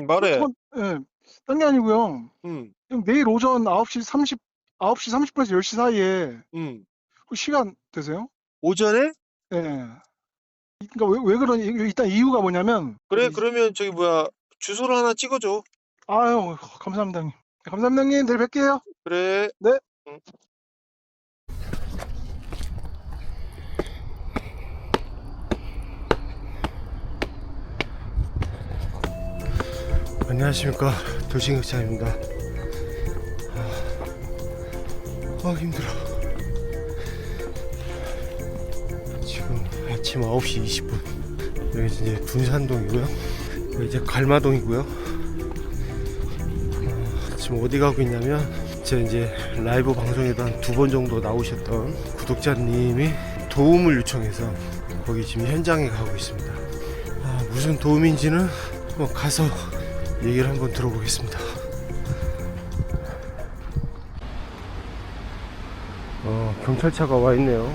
음, 말해. 전, 예, 딴 게 아니고요. 음, 형 내일 오전 9시 30, 9시 30분에서 10시 사이에 음. 혹시 시간 되세요? 오전에? 예. 그러니까 왜, 왜 그러니 일단 이유가 뭐냐면 그래, 이- 그러면 저기 뭐야, 주소를 하나 찍어줘. 아유 감사합니다 형님. 감사합니다 형님 내일 뵐게요. 그래. 네. 응. 안녕하십니까 도시극장입니다. 아, 아 힘들어. 지금 아침 9시 20분. 여기 이제 둔산동이고요. 여기 이제 갈마동이고요. 아, 지금 어디 가고 있냐면 제가 이제 라이브 방송에도 한 두 번 정도 나오셨던 구독자님이 도움을 요청해서 거기 지금 현장에 가고 있습니다. 아, 무슨 도움인지는 한번 가서 얘기를 한번 들어보겠습니다. 어, 경찰차가 와 있네요.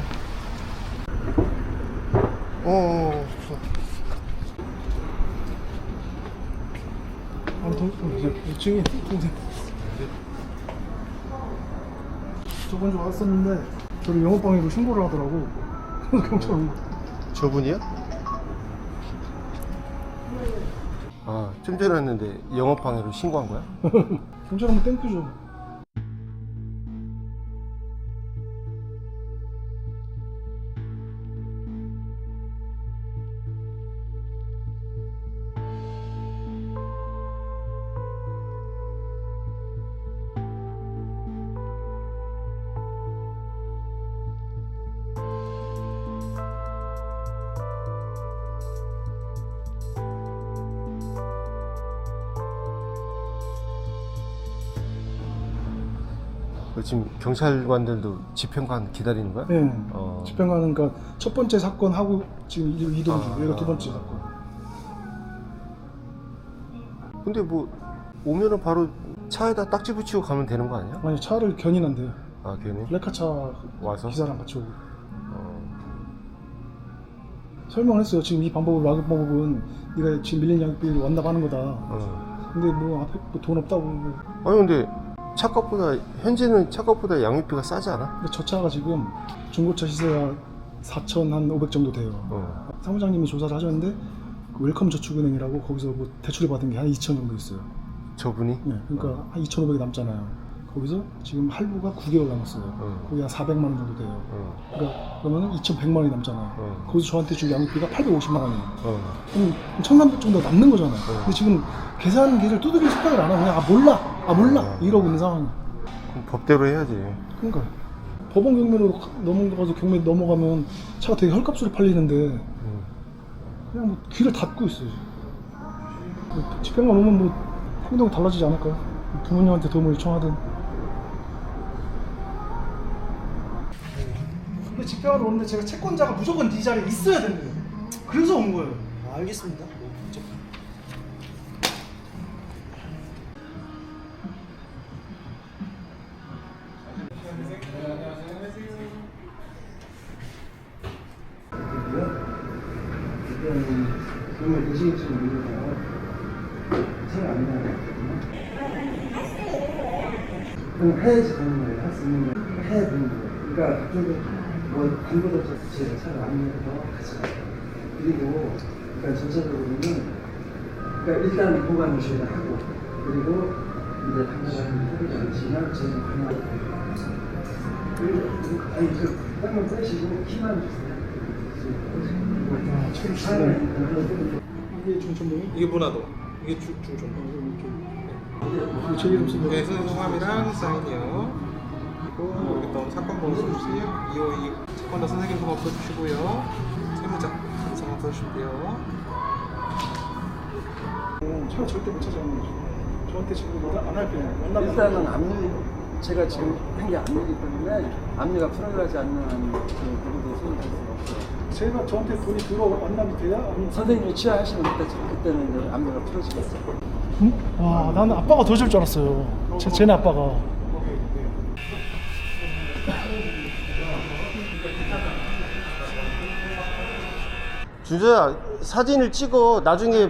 어, 없어. 아, 동, 동, 증인 동생. 저번 주 왔었는데 저를 영업방해로 신고를 하더라고. 경찰 온 거. 저분이요? 아, 좀 전에 왔는데 영업 방해로 신고한 거야? 한번 땡큐죠. 지금 경찰관들도 집행관 기다리는 거야? 네. 어. 집행 가는 그러니까 첫 번째 사건 하고 지금 이- 이동 중. 아. 얘가 두 번째 사건. 근데 뭐 오면은 바로 차에다 딱지 붙이고 가면 되는 거 아니야? 아니 차를 견인한대요. 아 괜히 레카차 와서 기사랑 같이 오고. 어. 설명을 했어요. 지금 이 방법을 막을 방법은 네가 지금 밀린 양육비를 완납하는 거다. 어. 근데 뭐 앞에 뭐돈 없다고. 뭐. 아니 근데 차값보다 현재는 차값보다 양육비가 싸지 않아? 근데 저 차가 지금 중고차 시세가 4,500 정도 돼요. 어. 사무장님이 조사를 하셨는데 그 웰컴 저축은행이라고 거기서 뭐 대출을 받은 게 한 2천 정도 있어요. 저분이? 네, 그러니까 한 2,500이 남잖아요. 거기서 지금 할부가 9개월 남았어요. 어. 거기 한 400만 원 정도 돼요. 어. 그러니까 그러면은 2,100만 원이 남잖아요. 어. 거기서 저한테 준 양육비가 850만 원이에요. 어. 그럼 1,300 정도 남는 거잖아요. 근데 지금 계산기를 두드릴 생각을 안 하고 그냥 아 몰라, 아 몰라 어. 이러고 있는 상황이에요. 그럼 법대로 해야지. 그러니까 법원 경매로 넘어가서 경매 넘어가면 차가 되게 헐값으로 팔리는데 음. 그냥 뭐 귀를 닫고 있어요. 뭐 집행관 오면 뭐 행동이 달라지지 않을까요? 부모님한테 도움을 요청하든. 근데 집행하러 오는데 제가 채권자가 무조건 네 자리에 있어야 된대요. 그래서 온 거예요. 알겠습니다. 그러면 대신해주는 이유가 잘안 나요. 그럼 해야지 되는 거예요. 할 수 있는 거 해야 되는 거예요. 그러니까 그쪽에 뭐 반복 없어서 제가 잘안 내서 같이 가요. 그리고 그러니까 전체적으로는 그러니까 일단 보관을 저희가 하고 그리고 이제 당사자는 하지 않지만 저희는 관여하고 그리고 아니 그 땀을 빼시고 키만 주세요. 아, 참 이게 중천봉이? 이게 문화도. 이게 중 중점. 이거 제 이름 쓰고 네, 성함이랑 사인이요. 그리고 여기 또 사건 번호 써주세요. 252 채권자 선생님 번호 써주시고요. 세무자 성함 써주실게요. 차가 절대 못 찾아오는 거죠. 저한테 지금 뭐안 할게요. 만나면 일단은 압류 제가 지금 한 게 압류이기 때문에 압류가 풀어가지 않는 한 그 누구도 손을 댈 수가 없어요. 제가 저한테 돈이 들어 만나면 돼야? 아니면 선생님이 취하하시면 그때 그때는 이제 압류가 풀어지겠어요. 응? 와 나는 아빠가 도와줄 줄 알았어요. 제, 쟤네 아빠가. 준서야 사진을 찍어 나중에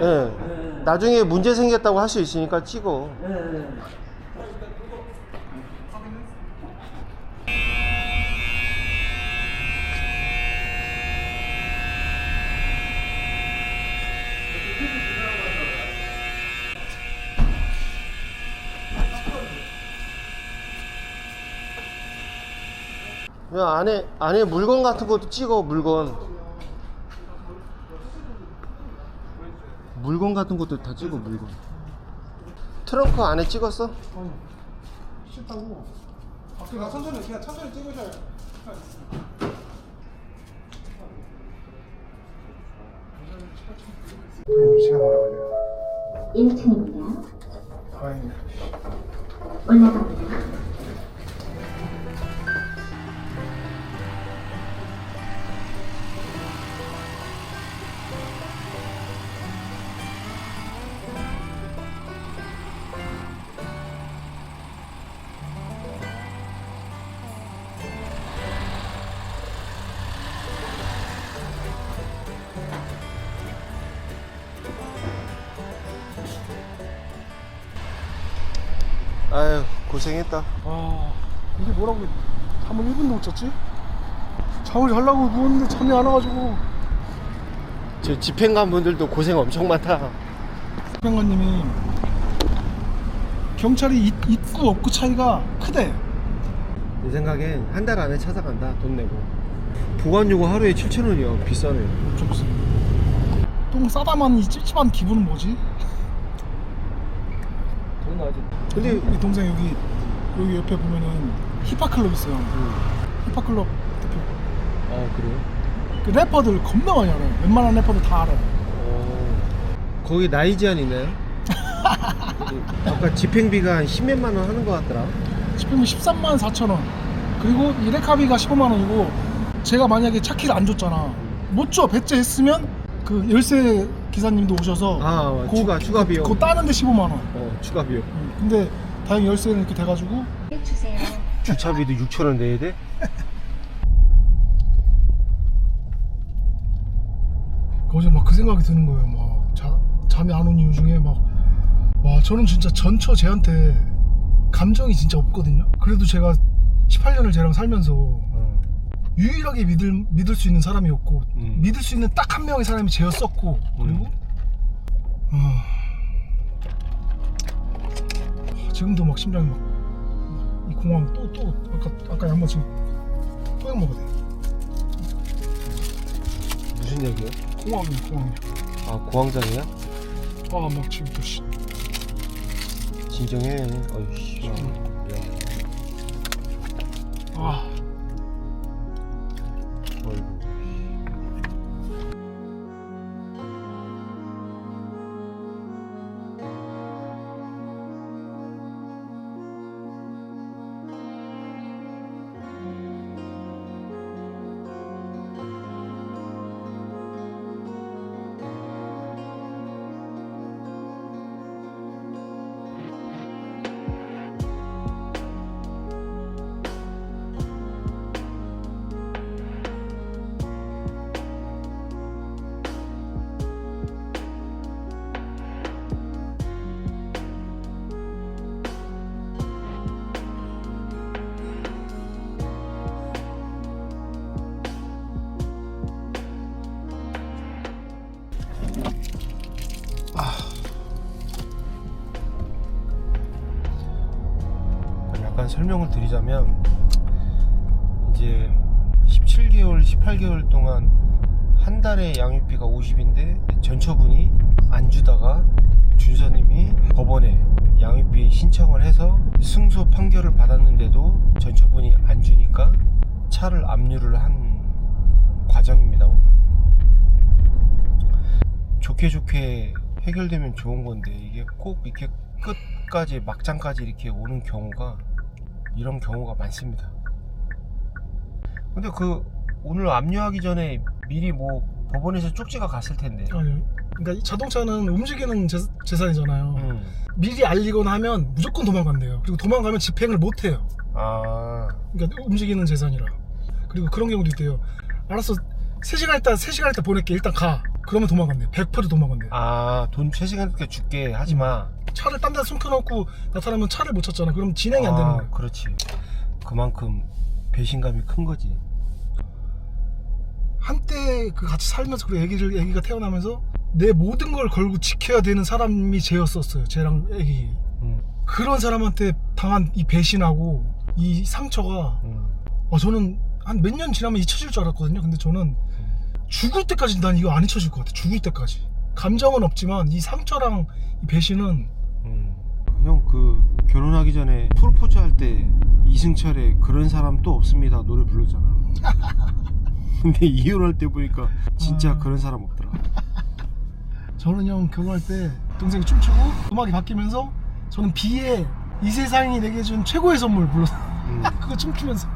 예. 나중에 문제 생겼다고 할 수 있으니까 찍어. 네, 네. 안에 안에 물건 같은 것도 찍어 물건. 물건 같은 것도 다 찍어 물건. 트렁크 안에 찍었어? 싫다고. 아, 그냥 천천히 그냥 천천히 찍으셔야 시간 오래 걸려요. 1층입니다. 다행이네. 올라갑니다. 아유 고생했다. 아 이게 뭐라고 잠을 1분도 못 잤지? 잠을 자려고 누웠는데 잠이 안 와가지고 저 집행관 분들도 고생 엄청 많다. 평관님이 경찰이 입- 입구 없구 차이가 크대 내 생각엔 한 달 안에 찾아간다 돈 내고. 보관 요금 하루에 7천 원이야 비싸네. 좀 싸다만 이 찝찝한 기분은 뭐지? 근데 우리 동생 여기 여기 옆에 보면은 힙합클럽 있어요. 힙합클럽 대표. 아 그래요? 그 래퍼들 겁나 많이 알아요. 웬만한 래퍼들 다 알아요. 어, 거기 나이 제한 있나요? 아까 집행비가 한 10몇만 원 하는 것 같더라. 집행비 13만 4천 원. 그리고 이 레카비가 15만 원이고 제가 만약에 차키를 안 줬잖아. 못 줘. 배째했으면 그 열쇠 기사님도 오셔서 아, 그- 추가 추가 비용. 그거 따는데 15만 원 어 추가 비용. 음, 근데 다행히 열쇠는 이렇게 돼가지고 주세요. 주차비도 6천 원 내야 돼? 어제 막그 생각이 드는 거예요 막 자, 잠이 안 온 이유 중에 막 와 저는 진짜 전처 쟤한테 감정이 진짜 없거든요 그래도 제가 18년을 쟤랑 살면서 어. 유일하게 믿을 믿을 수 있는 사람이었고 음. 믿을 수 있는 딱 한 명의 사람이 쟤였었고 그리고 아, 지금도 막 심장이 막 이 공황 또 또 아까 아까 양반 지금 또약 먹어야 돼 무슨 얘기야? 공황이야 공황이야 아 고황장이야? 아 막 지금 또 씨. 진정해. 어이씨. 야. 아 설명을 드리자면 이제 17개월, 18개월 동안 한 달에 양육비가 50인데 전처분이 안 주다가 준서님이 법원에 양육비 신청을 해서 승소 판결을 받았는데도 전처분이 안 주니까 차를 압류를 한 과정입니다. 좋게 좋게 해결되면 좋은 건데 이게 꼭 이렇게 끝까지 막장까지 이렇게 오는 경우가 이런 경우가 많습니다. 근데 그 오늘 압류하기 전에 미리 뭐 법원에서 쪽지가 갔을 텐데. 아니 그러니까 이 자동차는 움직이는 재, 재산이잖아요. 음. 미리 알리거나 하면 무조건 도망간대요. 그리고 도망가면 집행을 못 해요. 아, 그러니까 움직이는 재산이라. 그리고 그런 경우도 있대요. 알았어. 3시간 있다 3시간 있다 보낼게. 일단 가 그러면 도망간대 100% 도망간대 아돈 3시간 줄게. 하지마. 차를 딴 데 숨겨놓고 나타나면 차를 못 찾잖아. 그럼 진행이 안 되는 아, 거야. 그렇지. 그만큼 배신감이 큰 거지. 한때 그 같이 살면서 그 애기를 애기가 태어나면서 내 모든 걸 걸고 지켜야 되는 사람이 쟤였었어요. 쟤랑 애기. 음, 그런 사람한테 당한 이 배신하고 이 상처가 음. 어, 저는 한 몇 년 지나면 잊혀질 줄 알았거든요. 근데 저는 죽을 때까지 난 이거 안 잊혀질 것 같아. 죽을 때까지. 감정은 없지만 이 상처랑 이 배신은 음. 형그 결혼하기 전에 프로포즈 할 때 이승철의 그런 사람 또 없습니다 노래 불렀잖아 근데 이혼할 때 보니까 진짜 아. 그런 사람 없더라 저는 형 결혼할 때 동생이 춤추고 음악이 바뀌면서 저는 비에 이 세상이 내게 준 최고의 선물 불렀어. 음. 그거 춤추면서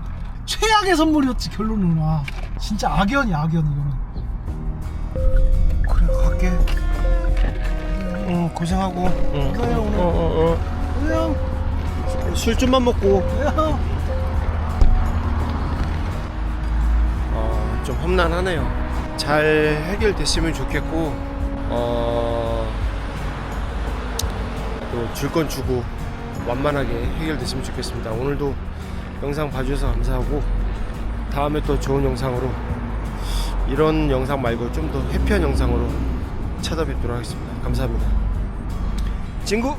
최악의 선물이었지 결론은 와 진짜 악연이야 악연 이거는. 그래 갈게 응 고생하고 응. 그래요, 오늘. 어, 어, 그래 형. 어. 술 좀만 먹고 그래 형. 어, 좀 험난하네요. 잘 해결됐으면 좋겠고, 어, 또줄 건 주고 완만하게 해결됐으면 좋겠습니다. 오늘도 영상 봐주셔서 감사하고, 다음에 또 좋은 영상으로 이런 영상 말고 좀더 해피한 영상으로 찾아뵙도록 하겠습니다. 감사합니다. 친구!